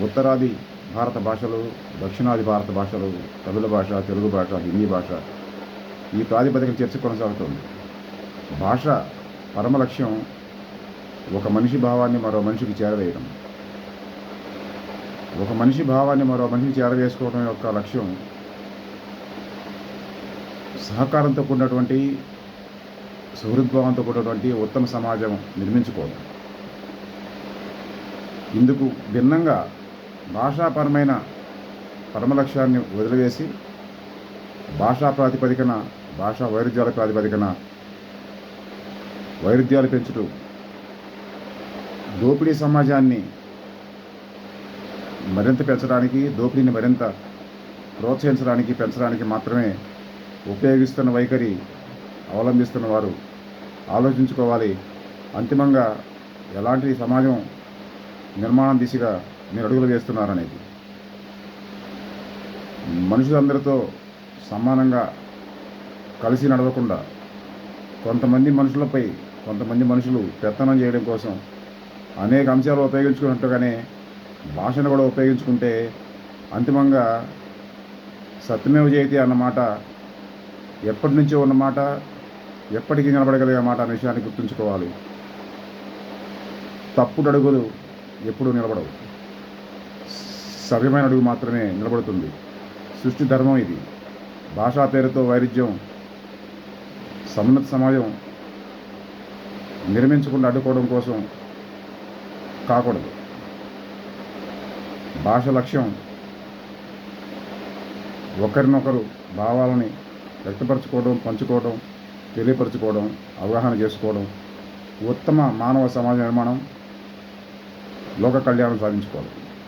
ఉత్తరాది భారత భాషలు దక్షిణాది భారత భాషలు తమిళ భాష తెలుగు భాష హిందీ భాష ఈ ప్రాతిపదికన చర్చ కొనసాగుతుంది. భాష పరమ లక్ష్యం ఒక మనిషి భావాన్ని మరో మనిషికి చేరవేయడం. ఒక మనిషి భావాన్ని మరో మనిషికి చేరవేసుకోవడం యొక్క లక్ష్యం సహకారంతో కూడినటువంటి సుహృద్భావంతో కూడినటువంటి ఉత్తమ సమాజం నిర్మించుకోవడం ఇందుకు భిన్నంగా భాషాపరమైన పరమ లక్ష్యాన్ని వదిలివేసి భాషా ప్రాతిపదికన భాషా వైరుధ్యాల ప్రాతిపదికన వైరుధ్యాలు పెంచుతూ దోపిడీ సమాజాన్ని మరింత పెంచడానికి దోపిడీని మరింత ప్రోత్సహించడానికి పెంచడానికి మాత్రమే ఉపయోగిస్తున్న వైఖరి అవలంబిస్తున్న వారు ఆలోచించుకోవాలి. అంతిమంగా ఎలాంటి సమాజం నిర్మాణం దిశగా మీరు అడుగులు వేస్తున్నారనేది. మనుషులందరితో సమానంగా కలిసి నడవకుండా కొంతమంది మనుషులపై కొంతమంది మనుషులు పెత్తనం చేయడం కోసం అనేక అంశాలు ఉపయోగించుకున్నట్టుగానే భాషను కూడా ఉపయోగించుకుంటే అంతిమంగా సత్యమేవ జయతి అన్నమాట ఎప్పటి నుంచో ఉన్నమాట ఎప్పటికీ నిలబడగలిగే మాట అనే విషయాన్ని గుర్తుంచుకోవాలి. తప్పుడు అడుగులు ఎప్పుడూ నిలబడవు. సవ్యమైన అడుగు మాత్రమే నిలబడుతుంది. సృష్టి ధర్మం ఇది. భాషా పేరుతో వైరుధ్యం సమున్నత సమాజం నిర్మించకుండా అడ్డుకోవడం కోసం కాకూడదు. భాష లక్ష్యం ఒకరినొకరు భావాలని వ్యక్తపరచుకోవడం పంచుకోవడం తెలియపరచుకోవడం అవగాహన చేసుకోవడం ఉత్తమ మానవ సమాజ నిర్మాణం లోక కళ్యాణం సాధించుకోవడం.